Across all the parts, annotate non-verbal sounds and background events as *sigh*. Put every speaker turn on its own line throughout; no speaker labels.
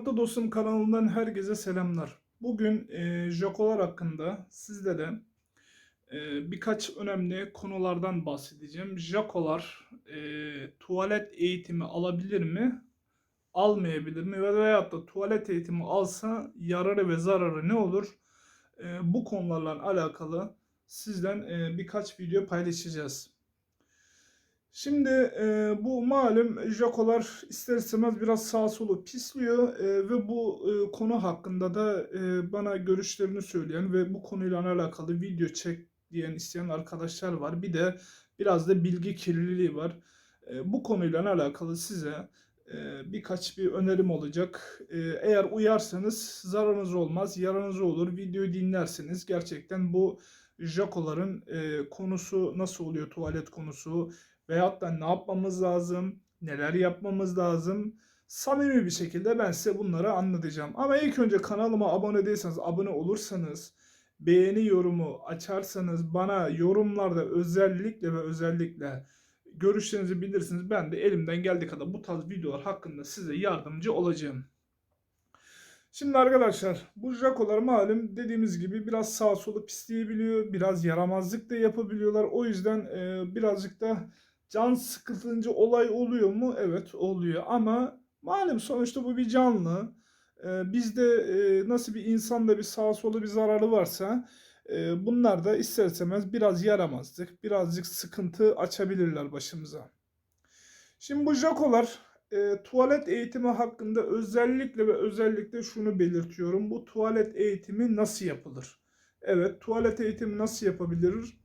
Sağlıklı Dostum kanalından herkese selamlar. Bugün e, Jakolar hakkında sizlere e, birkaç önemli konulardan bahsedeceğim. Jakolar e, tuvalet eğitimi alabilir mi? Almayabilir mi? Ve veyahut da tuvalet eğitimi alsa yararı ve zararı ne olur? E, bu konularla alakalı sizden e, birkaç video paylaşacağız. Şimdi e, bu malum Jakolar ister istemez biraz sağ solu pisliyor e, ve bu e, konu hakkında da e, bana görüşlerini söyleyen ve bu konuyla alakalı video çek diyen isteyen arkadaşlar var. Bir de biraz da bilgi kirliliği var. E, bu konuyla alakalı size e, birkaç bir önerim olacak. E, eğer uyarsanız zararınız olmaz, yararınız olur. Videoyu dinlerseniz gerçekten bu Jakoların e, konusu nasıl oluyor tuvalet konusu veyahut da ne yapmamız lazım, neler yapmamız lazım. Samimi bir şekilde ben size bunları anlatacağım. Ama ilk önce kanalıma abone değilseniz, abone olursanız, beğeni yorumu açarsanız bana yorumlarda özellikle ve özellikle görüşlerinizi bilirsiniz. Ben de elimden geldiği kadar bu tarz videolar hakkında size yardımcı olacağım. Şimdi arkadaşlar bu Jakolar malum dediğimiz gibi biraz sağ solu pisleyebiliyor. Biraz yaramazlık da yapabiliyorlar. O yüzden e, birazcık da can sıkıntıcı olay oluyor mu? Evet oluyor ama malum sonuçta bu bir canlı. E, bizde e, nasıl bir insanda bir sağ solu bir zararı varsa e, bunlar da ister istemez biraz yaramazlık, birazcık sıkıntı açabilirler başımıza. Şimdi bu Jakolar e, tuvalet eğitimi hakkında özellikle ve özellikle şunu belirtiyorum. Bu tuvalet eğitimi nasıl yapılır? Evet, tuvalet eğitimi nasıl yapabilir?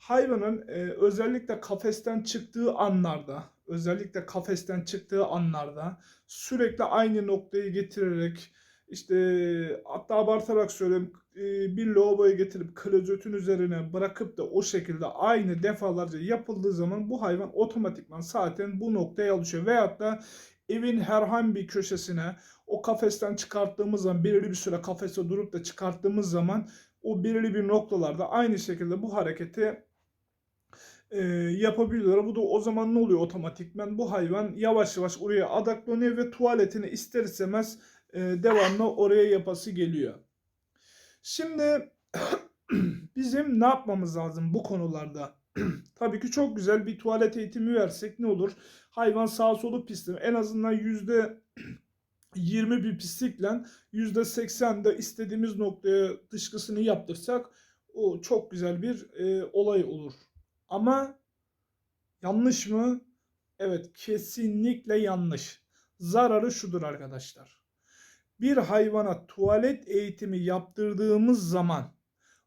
Hayvanın e, özellikle kafesten çıktığı anlarda, özellikle kafesten çıktığı anlarda sürekli aynı noktayı getirerek işte hatta abartarak söyleyeyim e, bir lavaboya getirip klozötün üzerine bırakıp da o şekilde aynı defalarca yapıldığı zaman bu hayvan otomatikman zaten bu noktaya alışıyor. Veyahut da evin herhangi bir köşesine o kafesten çıkarttığımız zaman belirli bir süre kafeste durup da çıkarttığımız zaman o belirli bir noktalarda aynı şekilde bu hareketi e, yapabiliyorlar. Bu da o zaman ne oluyor otomatikman? Bu hayvan yavaş yavaş oraya adaplanıyor ve tuvaletini ister istemez e, devamlı oraya yapası geliyor. Şimdi *clears throat* bizim ne yapmamız lazım bu konularda? *clears throat* Tabii ki çok güzel bir tuvalet eğitimi versek ne olur? Hayvan sağ solu pislim. En azından yüzde *clears throat* 20 bir pislikle yüzde 80 de istediğimiz noktaya dışkısını yaptırsak o çok güzel bir e, olay olur. Ama yanlış mı? Evet kesinlikle yanlış. Zararı şudur arkadaşlar bir hayvana tuvalet eğitimi yaptırdığımız zaman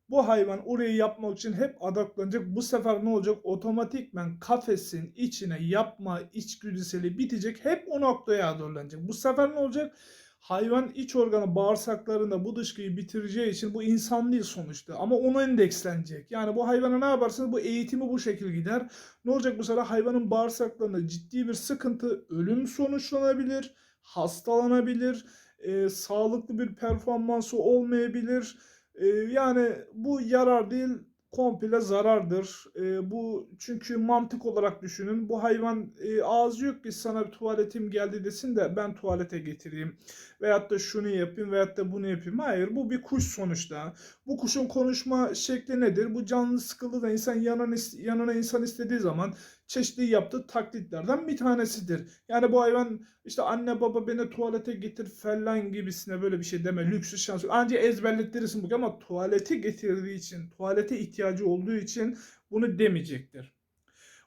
bu hayvan orayı yapmak için hep adaklanacak. Bu sefer ne olacak? Otomatikmen kafesin içine yapma içgüdüseli bitecek. Hep o noktaya adorlanacak. Bu sefer ne olacak? Hayvan iç organı bağırsaklarında bu dışkıyı bitireceği için bu insan değil sonuçta ama ona endekslenecek. Yani bu hayvana ne yaparsanız bu eğitimi bu şekilde gider. Ne olacak bu sefer hayvanın bağırsaklarında ciddi bir sıkıntı, ölüm sonuçlanabilir, hastalanabilir e, sağlıklı bir performansı olmayabilir. E, yani bu yarar değil komple zarardır. E, bu çünkü mantık olarak düşünün. Bu hayvan e, ağzı yok ki sana bir tuvaletim geldi desin de ben tuvalete getireyim. Veyahut da şunu yapayım veyahut da bunu yapayım. Hayır bu bir kuş sonuçta. Bu kuşun konuşma şekli nedir? Bu canlı sıkıldı da insan yanına, yanına insan istediği zaman çeşitli yaptığı taklitlerden bir tanesidir. Yani bu hayvan işte anne baba beni tuvalete getir falan gibisine böyle bir şey deme. Lüksü şans. Ancak ezberlettirirsin bu ama tuvalete getirdiği için, tuvalete ihtiyacı olduğu için bunu demeyecektir.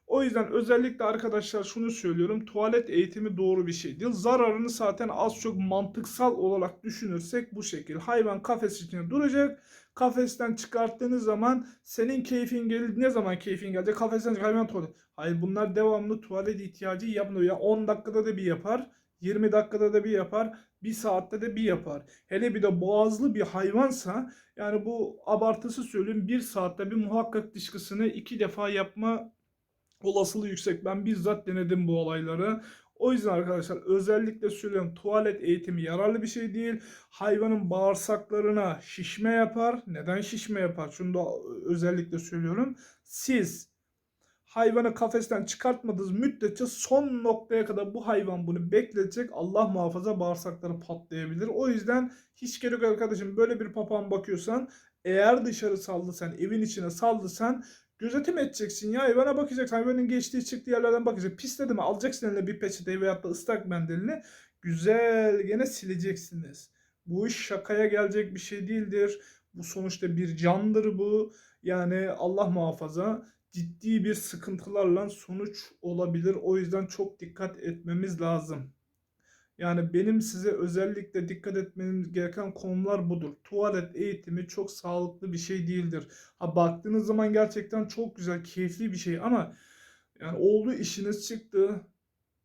O yüzden özellikle arkadaşlar şunu söylüyorum. Tuvalet eğitimi doğru bir şey değil. Zararını zaten az çok mantıksal olarak düşünürsek bu şekil. Hayvan kafes içinde duracak. Kafesten çıkarttığınız zaman senin keyfin gelir. Ne zaman keyfin gelecek? Kafesten çık hayvan tuvalet. Hayır bunlar devamlı tuvalet ihtiyacı yapmıyor. Ya 10 dakikada da bir yapar. 20 dakikada da bir yapar. Bir saatte de bir yapar. Hele bir de boğazlı bir hayvansa yani bu abartısı söyleyeyim bir saatte bir muhakkak dışkısını iki defa yapma olasılığı yüksek. Ben bizzat denedim bu olayları. O yüzden arkadaşlar özellikle söylüyorum tuvalet eğitimi yararlı bir şey değil. Hayvanın bağırsaklarına şişme yapar. Neden şişme yapar? Şunu da özellikle söylüyorum. Siz Hayvanı kafesten çıkartmadığınız müddetçe son noktaya kadar bu hayvan bunu bekletecek. Allah muhafaza bağırsakları patlayabilir. O yüzden hiç gerek yok arkadaşım. Böyle bir papağan bakıyorsan eğer dışarı saldıysan, evin içine saldıysan gözetim edeceksin ya. Hayvana bakacaksın. Hayvanın geçtiği çıktığı yerlerden bakacaksın. Pisledi mi? Alacaksın eline bir peçeteyi veyahut da ıslak mendilini. Güzel gene sileceksiniz. Bu iş şakaya gelecek bir şey değildir. Bu sonuçta bir candır bu. Yani Allah muhafaza ciddi bir sıkıntılarla sonuç olabilir. O yüzden çok dikkat etmemiz lazım. Yani benim size özellikle dikkat etmeniz gereken konular budur. Tuvalet eğitimi çok sağlıklı bir şey değildir. Ha baktığınız zaman gerçekten çok güzel, keyifli bir şey ama yani oldu işiniz çıktı.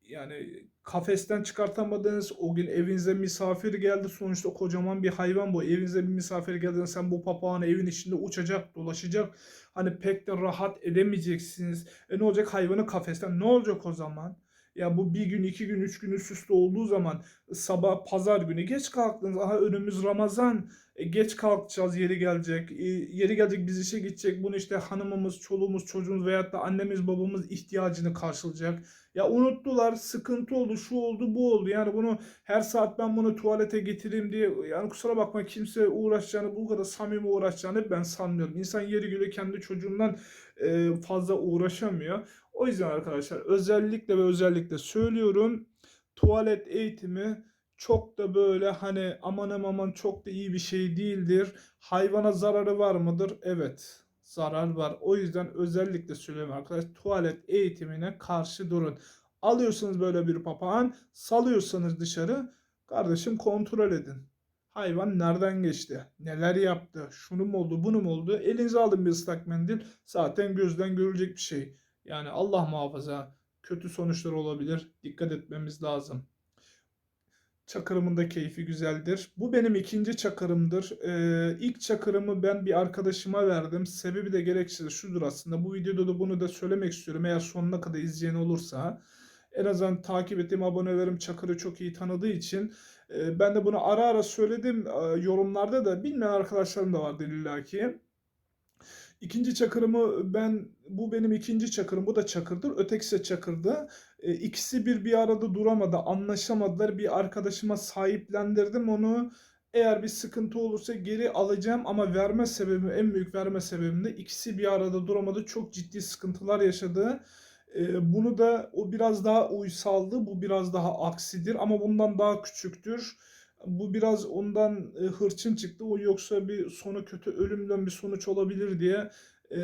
Yani kafesten çıkartamadınız. O gün evinize misafir geldi. Sonuçta kocaman bir hayvan bu. Evinize bir misafir geldi. Sen bu papağanı evin içinde uçacak, dolaşacak. Hani pek de rahat edemeyeceksiniz. E ne olacak hayvanı kafesten? Ne olacak o zaman? Ya bu bir gün, iki gün, üç gün üst üste olduğu zaman sabah pazar günü geç kalktınız. Aha önümüz Ramazan. E, geç kalkacağız yeri gelecek. E, yeri gelecek biz işe gidecek. Bunu işte hanımımız, çoluğumuz, çocuğumuz veyahut da annemiz, babamız ihtiyacını karşılayacak. Ya unuttular, sıkıntı oldu, şu oldu, bu oldu. Yani bunu her saat ben bunu tuvalete getireyim diye yani kusura bakma kimse uğraşacağını, bu kadar samimi uğraşacağını ben sanmıyorum. İnsan yeri göre kendi çocuğundan e, fazla uğraşamıyor. O yüzden arkadaşlar özellikle ve özellikle söylüyorum tuvalet eğitimi çok da böyle hani aman aman çok da iyi bir şey değildir. Hayvana zararı var mıdır? Evet zarar var. O yüzden özellikle söylüyorum arkadaşlar tuvalet eğitimine karşı durun. Alıyorsunuz böyle bir papağan salıyorsanız dışarı kardeşim kontrol edin. Hayvan nereden geçti? Neler yaptı? Şunu mu oldu? Bunu mu oldu? Elinize alın bir ıslak mendil. Zaten gözden görülecek bir şey. Yani Allah muhafaza kötü sonuçlar olabilir. Dikkat etmemiz lazım. Çakırımın da keyfi güzeldir. Bu benim ikinci çakırımdır. Ee, ilk çakırımı ben bir arkadaşıma verdim. Sebebi de gerekçesi şudur aslında. Bu videoda da bunu da söylemek istiyorum. Eğer sonuna kadar izleyen olursa. En azından takip ettiğim abonelerim Çakır'ı çok iyi tanıdığı için e, ben de bunu ara ara söyledim e, yorumlarda da bilmeyen arkadaşlarım da vardır illaki. İkinci çakırımı ben bu benim ikinci çakırım bu da çakırdır ötekisi çakırdı. E, ikisi bir bir arada duramadı anlaşamadılar bir arkadaşıma sahiplendirdim onu. Eğer bir sıkıntı olursa geri alacağım ama verme sebebim en büyük verme sebebim de ikisi bir arada duramadı çok ciddi sıkıntılar yaşadı. E, bunu da o biraz daha uysaldı bu biraz daha aksidir ama bundan daha küçüktür. Bu biraz ondan e, hırçın çıktı. O yoksa bir sonu kötü ölümden bir sonuç olabilir diye e,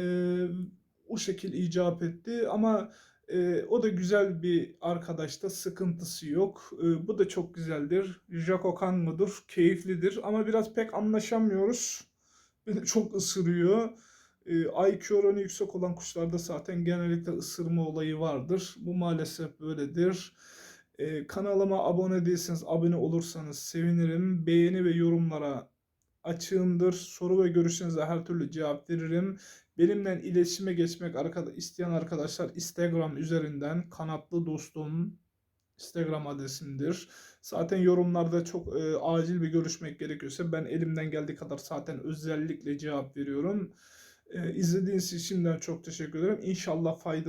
o şekil icap etti. Ama e, o da güzel bir arkadaşta sıkıntısı yok. E, bu da çok güzeldir. Jaco Kan mıdır? Keyiflidir. Ama biraz pek anlaşamıyoruz. Beni çok ısırıyor. E, IQ oranı yüksek olan kuşlarda zaten genellikle ısırma olayı vardır. Bu maalesef böyledir. Ee, kanalıma abone değilseniz abone olursanız sevinirim. Beğeni ve yorumlara açığımdır. Soru ve görüşlerinize her türlü cevap veririm. Benimle iletişime geçmek isteyen arkadaşlar Instagram üzerinden kanatlı dostum Instagram adresimdir. Zaten yorumlarda çok e, acil bir görüşmek gerekiyorsa ben elimden geldiği kadar zaten özellikle cevap veriyorum. E, izlediğiniz için şimdiden çok teşekkür ederim. İnşallah faydalı